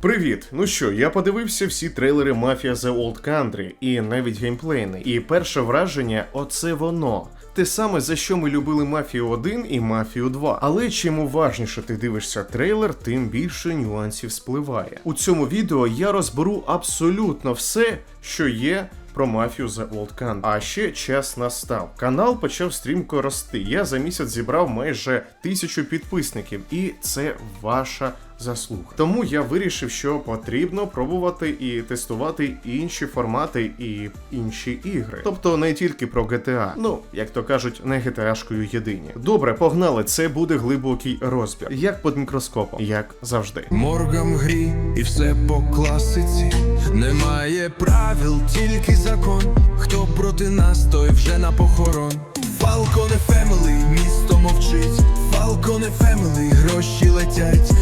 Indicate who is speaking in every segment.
Speaker 1: Привіт! Ну що, я подивився всі трейлери Mafia The Old Country і навіть геймплейни. І перше враження оце воно. Те саме, за що ми любили Мафію 1 і Мафію 2. Але чим уважніше ти дивишся трейлер, тим більше нюансів спливає. У цьому відео я розберу абсолютно все, що є. Про мафію Old Country. А ще час настав. Канал почав стрімко рости. Я за місяць зібрав майже тисячу підписників, і це ваша заслуга. Тому я вирішив, що потрібно пробувати і тестувати інші формати і інші ігри. Тобто не тільки про GTA. Ну, як то кажуть, не GTA-шкою єдині. Добре, погнали. Це буде глибокий розбір. Як під мікроскопом, як завжди.
Speaker 2: Моргам грі і все по класиці. Немає правил, тільки закон. Хто проти нас, той вже на похорон. Falcone Family, місто мовчить. Falcone Family, гроші летять.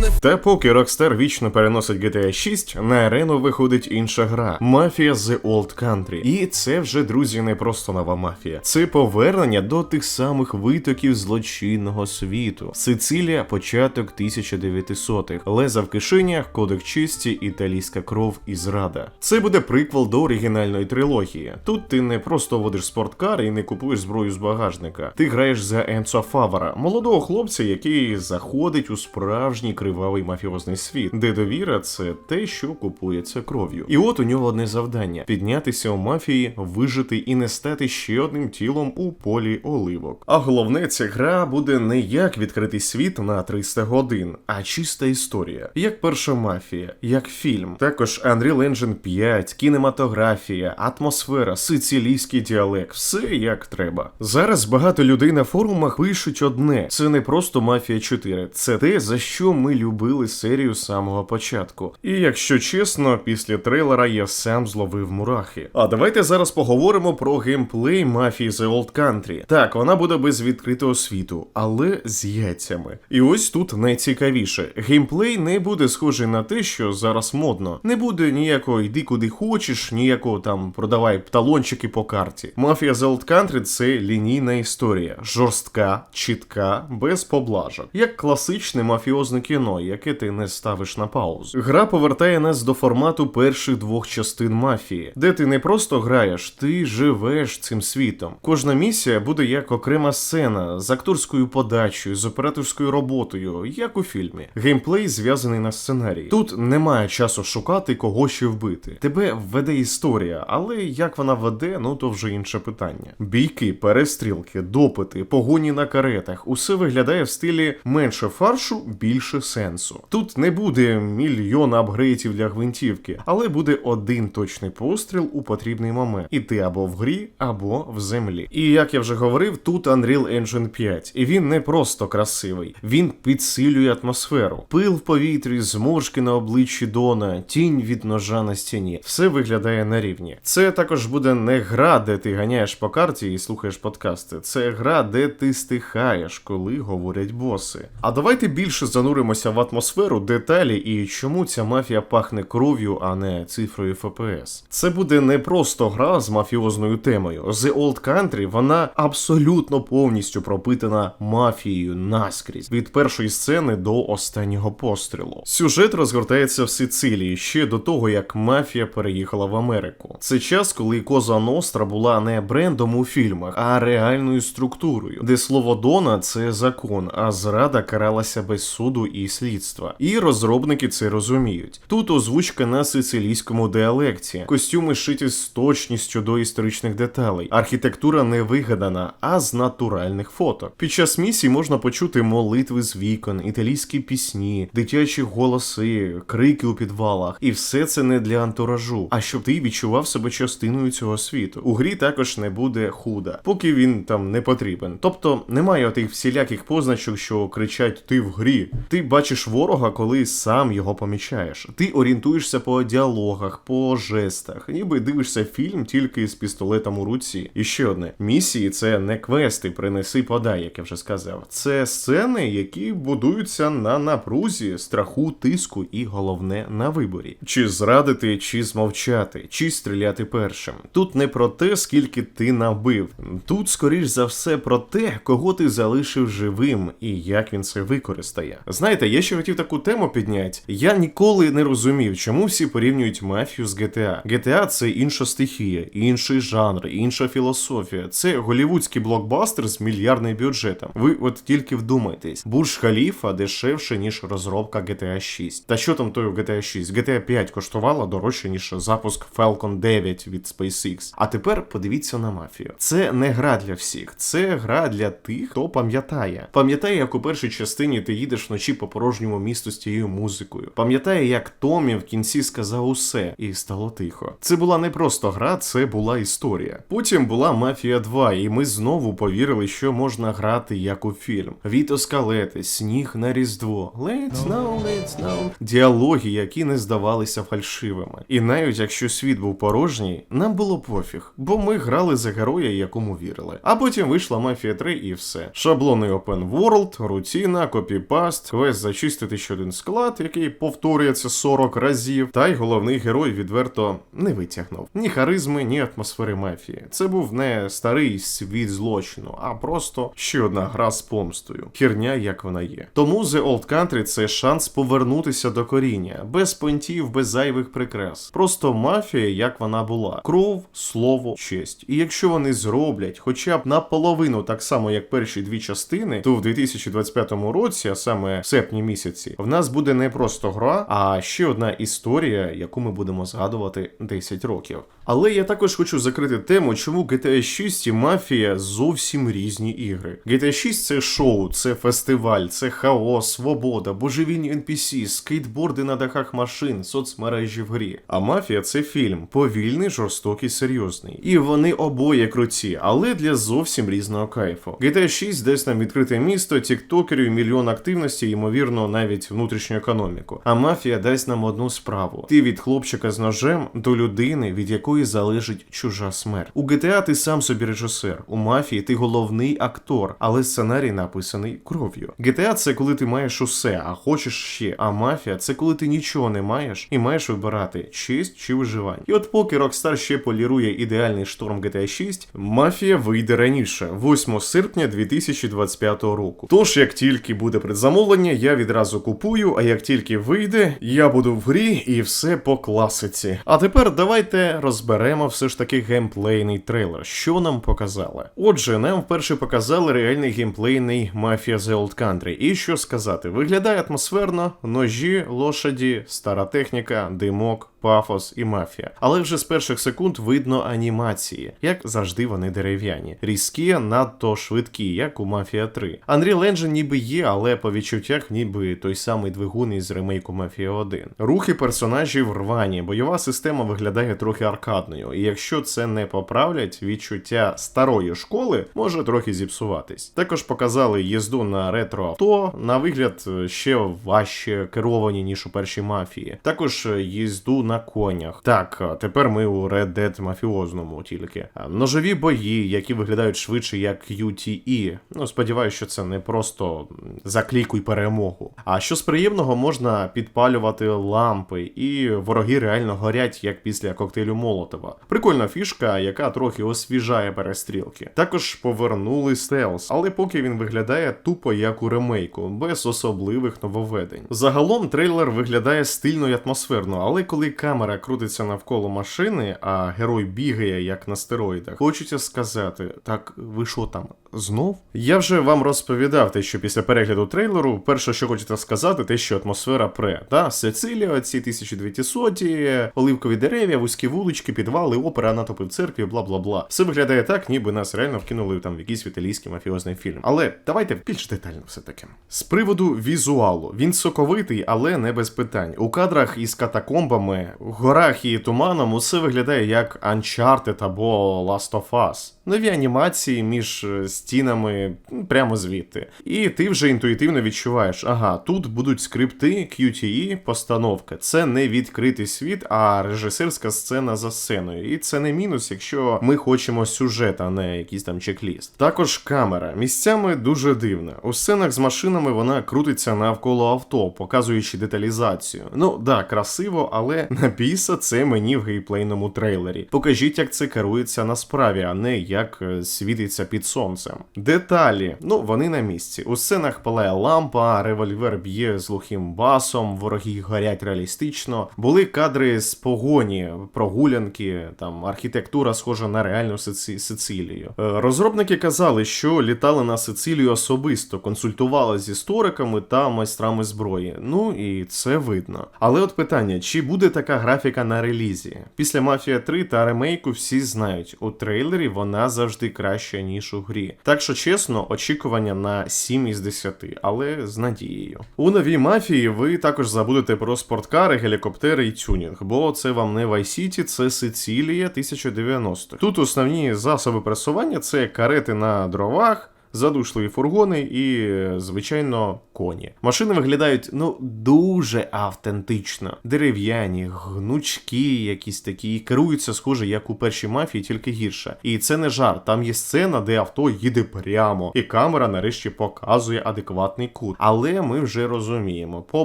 Speaker 2: Falcone
Speaker 1: Та поки Rockstar вічно переносить GTA 6, на арену виходить інша гра Mafia The Old Country. І це вже, друзі, не просто нова мафія. Це повернення до тих самих витоків злочинного світу. Сицилія, початок 1900-х. Леза в кишенях, кодек чисті, італійська кров і зрада. Це буде приквел до оригінальної трилогії. Тут ти не просто водиш спорткар і не купуєш зброю з багажника. Ти граєш за Енцо Фавара, молодого хлопця, який заходить у справжній кривавий мафіозний світ, де довіра це те, що купується кров'ю. І от у нього одне завдання: піднятися у мафії, вижити і не стати ще одним тілом у полі оливок. А головне, ця гра буде не як відкритий світ на 300 годин, а чиста історія, як перша мафія, як фільм. Також Unreal Engine 5, кінематографія, атмосфера, сицилійський діалект, все як треба. Зараз багато людей на форумах пишуть одне: це не просто мафія 4, це те, за що ми любили серію з самого початку. І якщо чесно, після трейлера я сам зловив мурахи. А давайте зараз поговоримо про геймплей мафії The Old Country. Так, вона буде без відкритого світу, але з яйцями. І ось тут найцікавіше: геймплей не буде схожий на те, що зараз модно. Не буде ніякого йди куди хочеш, ніякого там продавай талончики по карті. Мафія The Old Country це лінійна історія, жорстка, чітка, без поблажок, як класичне мафіозне кіно, яке ти не ставиш на паузу. Гра повертає нас до формату перших двох частин мафії, де ти не просто граєш, ти живеш цим світом. Кожна місія буде як окрема сцена з акторською подачею, з операторською роботою, як у фільмі. Геймплей зв'язаний на сценарії. Тут немає часу шукати кого ще вбити. Тебе введе історія, але як вона веде, ну то вже інше питання. Бійки, перестрілки, допити, погоні на каретах усе виглядає в стилі менше фаршу, більше сенсу. Тут не буде мільйона апгрейтів для гвинтівки, але буде один точний постріл у потрібний момент. І ти або в грі, або в землі. І як я вже говорив, тут Unreal Engine 5. І він не просто красивий, він підсилює атмосферу. Пил в повітрі, зморшки на обличчі Дона, тінь від ножа на стіні. Все виглядає на рівні. Це також буде не гра, де ти ганяєш по карті і слухаєш подкасти. Це гра, де ти стихаєш, коли говорять боси. А давайте більше зануримося в атмосферу, деталі і чому ця мафія пахне кров'ю, а не цифрою ФПС. Це буде не просто гра з мафіозною темою. The Old Country вона абсолютно повністю пропитана мафією наскрізь від першої сцени до останнього пострілу. Сюжет розгортається в Сицилії ще до того, як мафія переїхала в Америку. Це час, коли Коза Ностра була не брендом у фільмах, а реальною структурою, де слово Дона це закон, а зрада каралася без суду і слідства. І розробники це розуміють. Тут озвучка на сицилійському діалекті, костюми шиті з точністю до історичних деталей, архітектура не вигадана, а з натуральних фото. Під час місії можна почути молитви з вікон, італійські пісні, дитячі голоси, крики у підвалах, і все це не для антуражу, а щоб ти відчував себе частиною цього світу. У грі також не буде худа, поки він там не потрібен. Тобто немає тих всіляких позначок, що кричать ти в грі. Ти бачиш ворога, коли сам його помічаєш. Ти орієнтуєшся по діалогах, по жестах, ніби дивишся фільм тільки з пістолетом у руці. І ще одне: місії це не квести, принеси подай, як я вже сказав. Це сцени, які будуються на напрузі, страху, тиску і головне на виборі: чи зрадити, чи змовчати, чи стріляти першим. Тут не про те, скільки ти набив. Тут, скоріш за все, про те, кого ти залишив живим і як він це використає. Знаєте, я ще хотів таку тему підняти. Я ніколи не розумів, чому всі порівнюють мафію з GTA. GTA — це інша стихія, інший жанр, інша філософія. Це голівудський блокбастер з мільярдним бюджетом. Ви от тільки вдумайтесь, Бурж Халіфа дешевше, ніж розробка GTA 6. Та що там той у GTA 6? GTA 5 коштувала дорожче, ніж запуск Falcon 9 від SpaceX. А тепер подивіться на мафію. Це не гра для всіх, це гра для тих, хто пам'ятає. Пам'ятає, як у першій частині ти їдеш вночі по порожньому місту з тією музикою. Пам'ятає, як Томі в кінці сказав усе, і стало тихо. Це була не просто гра, це була історія. Потім була Мафія 2, і ми знову повірили, що можна грати як у фільм. Віто скалети, сніг на різдво. Let's know, let's know. Діалоги, які не здавалися фальшивими. І навіть якщо світ був порожній, нам було пофіг, бо ми грали за героя, якому вірили. А потім вийшла Мафія 3 і все. Шаблони Open World, рутіна, копіпаст, квест зачистити ще один склад, який повторюється 40 разів. Та й головний герой відверто не витягнув ні харизми, ні атмосфери мафії. Це був не старий світ злочину, а просто ще одна гра з помстою. Херня, як вона є. Тому The Old Country це шанс повернутися до коріння, без понтів, без зайвих прикрас. Просто мафія, як вона була: кров, слово, честь. І якщо вони зроблять хоча б наполовину так само, як перші дві частини, то в 2025 році, а саме в серпні місяці, в нас буде не просто гра, а ще одна історія, яку ми будемо згадувати 10 років. Але я також хочу закрити тему, чому GTA 6 і Мафія зовсім різні ігри. GTA 6 це шоу, це фестиваль, це хаос, свобода, божевільні NPC, скейтборди на дахах машин, соцмережі в грі. А мафія це фільм, повільний, жорстокий, серйозний. І вони обоє круті, але для зовсім різного кайфу. GTA 6 десь нам відкрите місто, тіктокерів, мільйон активності, ймовірно, навіть внутрішню економіку. А мафія дасть нам одну справу: ти від хлопчика з ножем до людини, від якої залежить чужа смерть. У GTA ти сам собі режисер, у мафії ти головний актор, але сценарій написаний кров'ю. GTA це коли ти маєш усе, а хочеш ще. А мафія це коли ти нічого не маєш і маєш вибирати честь чи виживання. І от поки Rockstar ще полірує ідеальний шторм GTA 6, мафія вийде раніше, 8 серпня 2025 року. Тож, як тільки буде предзамовлення, я відразу купую, а як тільки вийде, я буду в грі і все по класиці. А тепер давайте розберемо все ж таки геймплейний трейлер. Що нам показали? Отже, нам вперше показали реальний геймплейний Mafia The Old Country. І що сказати, виглядає атмосферно, ножі, лошаді, стара техніка, димок. Пафос і мафія. Але вже з перших секунд видно анімації, як завжди вони дерев'яні, різкі, надто швидкі, як у Мафія 3. Unreal Engine ніби є, але по відчуттях ніби той самий двигун із ремейку Мафія 1. Рухи персонажів рвані, бойова система виглядає трохи аркадною, і якщо це не поправлять, відчуття старої школи може трохи зіпсуватись. Також показали їзду на ретро авто, на вигляд е, ще важче керовані, ніж у першій мафії. Також е, їзду на конях. Так, тепер ми у Red Dead мафіозному тільки. А, Ножові бої, які виглядають швидше як QTE. Ну, сподіваюся, що це не просто заклікуй перемогу. А що з приємного можна підпалювати лампи, і вороги реально горять, як після коктейлю Молотова. Прикольна фішка, яка трохи освіжає перестрілки. Також повернули стелс, але поки він виглядає тупо як у ремейку, без особливих нововведень. Загалом трейлер виглядає стильно і атмосферно, але коли камера крутиться навколо машини, а герой бігає як на стероїдах, хочеться сказати: так ви що там? Знов? Я вже вам розповідав те, що після перегляду трейлеру, перше, що хочете сказати, те, що атмосфера пре. Та Сицилія, ці 1200, оливкові дерев'я, вузькі вулички, підвали, опера, натопи в церкві, бла бла бла. Все виглядає так, ніби нас реально вкинули там в якийсь італійський мафіозний фільм. Але давайте більш детально все таки. З приводу візуалу, він соковитий, але не без питань. У кадрах із катакомбами, в горах і туманом усе виглядає як Uncharted або Last of Us. Нові анімації між е, стінами прямо звідти. І ти вже інтуїтивно відчуваєш, ага, тут будуть скрипти, QTE, постановка. Це не відкритий світ, а режисерська сцена за сценою. І це не мінус, якщо ми хочемо сюжет, а не якийсь там чек-ліст. Також камера місцями дуже дивна. У сценах з машинами вона крутиться навколо авто, показуючи деталізацію. Ну да, красиво, але на біса це мені в геймплейному трейлері. Покажіть, як це керується на справі, а не як як е, світиться під сонцем. Деталі, ну вони на місці. У сценах палає лампа, револьвер б'є з глухим басом, вороги горять реалістично. Були кадри з погоні, прогулянки, там архітектура схожа на реальну Сици- Сицилію. Е, Розробники казали, що літали на Сицилію особисто, консультували з істориками та майстрами зброї. Ну і це видно. Але от питання: чи буде така графіка на релізі? Після Мафія 3 та ремейку всі знають, у трейлері вона завжди краща, ніж у грі. Так що чесно, очікування на 7 із 10, але з надією. У новій мафії ви також забудете про спорткари, гелікоптери і тюнінг, бо це вам не Vice City, це Сицилія 1090. Тут основні засоби пресування це карети на дровах. Задушливі фургони і, звичайно, коні. Машини виглядають ну дуже автентично. Дерев'яні, гнучкі, якісь такі, і керуються схоже, як у першій мафії, тільки гірше. І це не жарт. Там є сцена, де авто їде прямо, і камера нарешті показує адекватний кут. Але ми вже розуміємо, по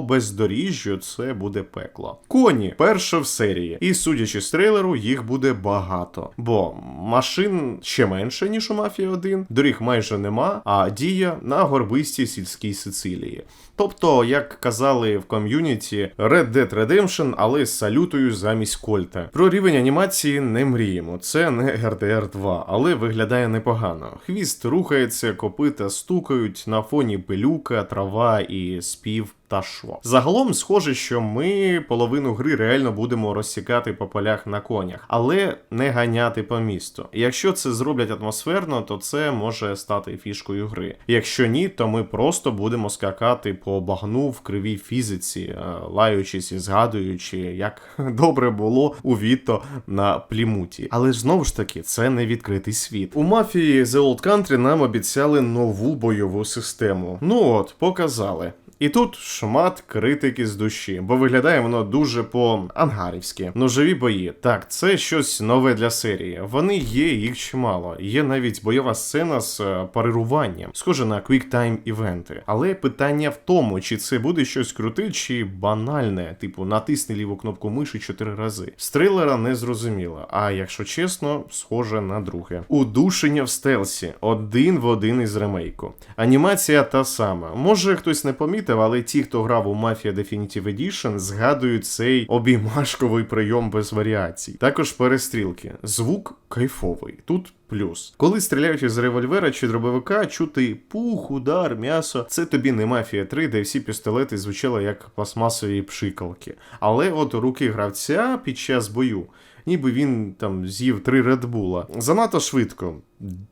Speaker 1: бездоріжжю це буде пекло. Коні перша в серії, і судячи з трейлеру, їх буде багато. Бо машин ще менше, ніж у Мафії 1, доріг майже нема, а дія на горбистій сільській Сицилії. Тобто, як казали в ком'юніті, Red Dead Redemption, але з салютою замість Кольта. Про рівень анімації не мріємо. Це не RDR 2, але виглядає непогано. Хвіст рухається, копита стукають на фоні пилюка, трава і спів. Та що. Загалом схоже, що ми половину гри реально будемо розсікати по полях на конях, але не ганяти по місту. Якщо це зроблять атмосферно, то це може стати фішкою гри. Якщо ні, то ми просто будемо скакати по багну в кривій фізиці, е, лаючись і згадуючи, як добре було у Віто на плімуті. Але знову ж таки, це не відкритий світ. У мафії The Old Country нам обіцяли нову бойову систему. Ну от, показали. І тут шмат критики з душі, бо виглядає воно дуже по-ангарівськи. Ножові бої. Так, це щось нове для серії. Вони є, їх чимало. Є навіть бойова сцена з е, парируванням, схоже на квіктайм івенти. Але питання в тому, чи це буде щось круте, чи банальне, типу натисни ліву кнопку миші чотири рази. З трейлера не зрозуміло, а якщо чесно, схоже на друге. Удушення в стелсі один в один із ремейку. Анімація та сама. Може хтось не помітив, але ті, хто грав у Mafia Definitive Edition, згадують цей обіймашковий прийом без варіацій. Також перестрілки. Звук кайфовий. Тут плюс. Коли стріляють із револьвера чи дробовика, чути пух, удар, м'ясо. Це тобі не Мафія 3, де всі пістолети звучали як пластмасові пшикалки. Але от руки гравця під час бою. Ніби він там з'їв три редбула. Занадто швидко,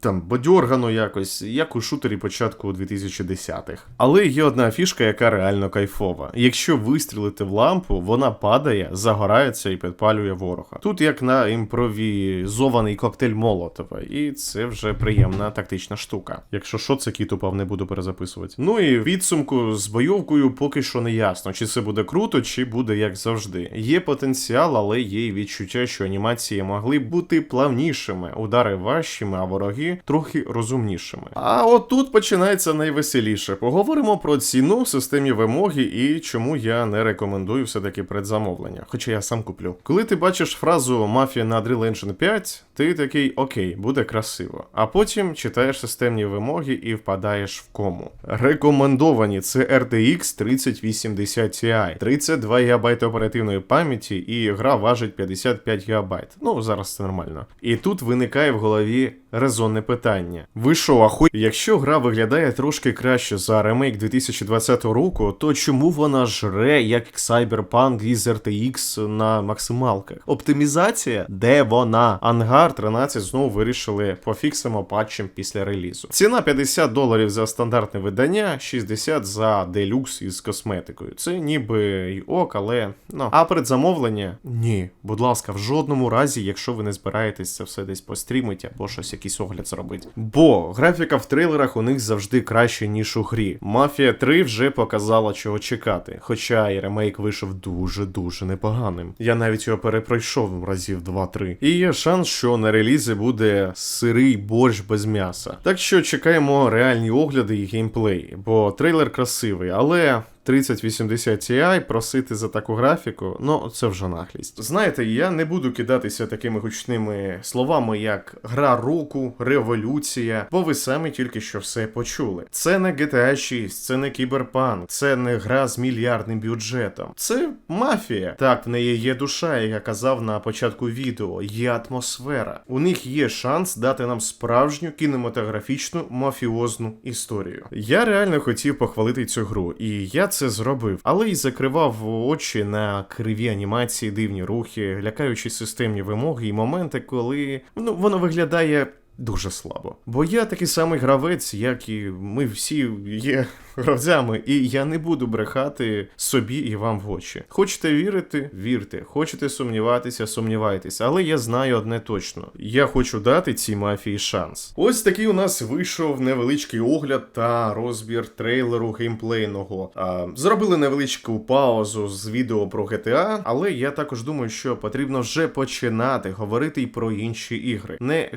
Speaker 1: там бадьоргано якось, як у шутері початку 2010-х. Але є одна фішка, яка реально кайфова. Якщо вистрілити в лампу, вона падає, загорається і підпалює ворога. Тут як на імпровізований коктейль Молотова, і це вже приємна тактична штука. Якщо що, це кіт упав, не буду перезаписувати. Ну і в підсумку з бойовкою поки що не ясно, чи це буде круто, чи буде як завжди. Є потенціал, але є й відчуття, що анімації могли бути плавнішими, удари важчими, а вороги трохи розумнішими. А от тут починається найвеселіше. Поговоримо про ціну в системі вимоги і чому я не рекомендую все-таки предзамовлення, хоча я сам куплю. Коли ти бачиш фразу Мафія на Unreal Engine 5, ти такий окей, буде красиво. А потім читаєш системні вимоги і впадаєш в кому. Рекомендовані це RTX 3080 Ti, 32 ГБ оперативної пам'яті, і гра важить 55 ГБ. Ну, зараз це нормально. І тут виникає в голові резонне питання. Ви що, ахуй? Якщо гра виглядає трошки краще за ремейк 2020 року, то чому вона жре як Cyberpunk із RTX на максималках? Оптимізація? Де вона? Ангар 13 знову вирішили пофіксимо патчем після релізу. Ціна 50 доларів за стандартне видання, 60 за делюкс із косметикою. Це ніби й ок, але ну. А предзамовлення? Ні. Будь ласка, в жодному разі, якщо ви не збираєтесь це все десь пострімити або щось якийсь огляд зробити. Бо графіка в трейлерах у них завжди краще, ніж у грі. Мафія 3 вже показала, чого чекати. Хоча і ремейк вийшов дуже-дуже непоганим. Я навіть його перепройшов разів 2-3. І є шанс, що на релізі буде сирий борщ без м'яса. Так що чекаємо реальні огляди і геймплей, бо трейлер красивий, але 3080 Ti просити за таку графіку, ну це вже нахлість. Знаєте, я не буду кидатися такими гучними словами, як гра року, революція, бо ви самі тільки що все почули. Це не GTA 6, це не кіберпанк, це не гра з мільярдним бюджетом. Це мафія. Так, в неї є душа, як я казав на початку відео, є атмосфера. У них є шанс дати нам справжню кінематографічну мафіозну історію. Я реально хотів похвалити цю гру, і я це зробив, але й закривав очі на криві анімації, дивні рухи, лякаючі системні вимоги і моменти, коли ну воно виглядає. Дуже слабо. Бо я такий самий гравець, як і ми всі є гравцями, і я не буду брехати собі і вам в очі. Хочете вірити, вірте. Хочете сумніватися, сумнівайтеся. Але я знаю одне точно: я хочу дати цій мафії шанс. Ось такий у нас вийшов невеличкий огляд та розбір трейлеру геймплейного. А, зробили невеличку паузу з відео про GTA, але я також думаю, що потрібно вже починати говорити й про інші ігри, не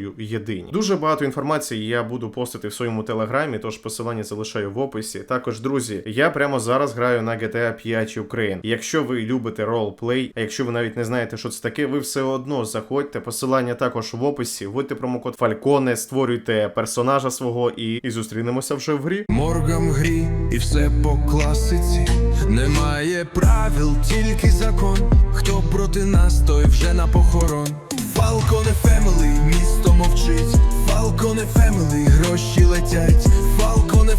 Speaker 1: GTA-шкою єдині. Дуже багато інформації я буду постити в своєму телеграмі, тож посилання залишаю в описі. Також, друзі, я прямо зараз граю на GTA 5 Ukraine. Якщо ви любите ролплей, а якщо ви навіть не знаєте, що це таке, ви все одно заходьте. Посилання також в описі. Вводьте промокод Falcone, створюйте персонажа свого і, і зустрінемося вже в грі.
Speaker 2: Моргам грі, і все по класиці. Немає правил, тільки закон. Хто проти нас, той вже на похорон. Falcone Family, місто мовчить, Фалконе Фемелі, гроші летять, Фалконе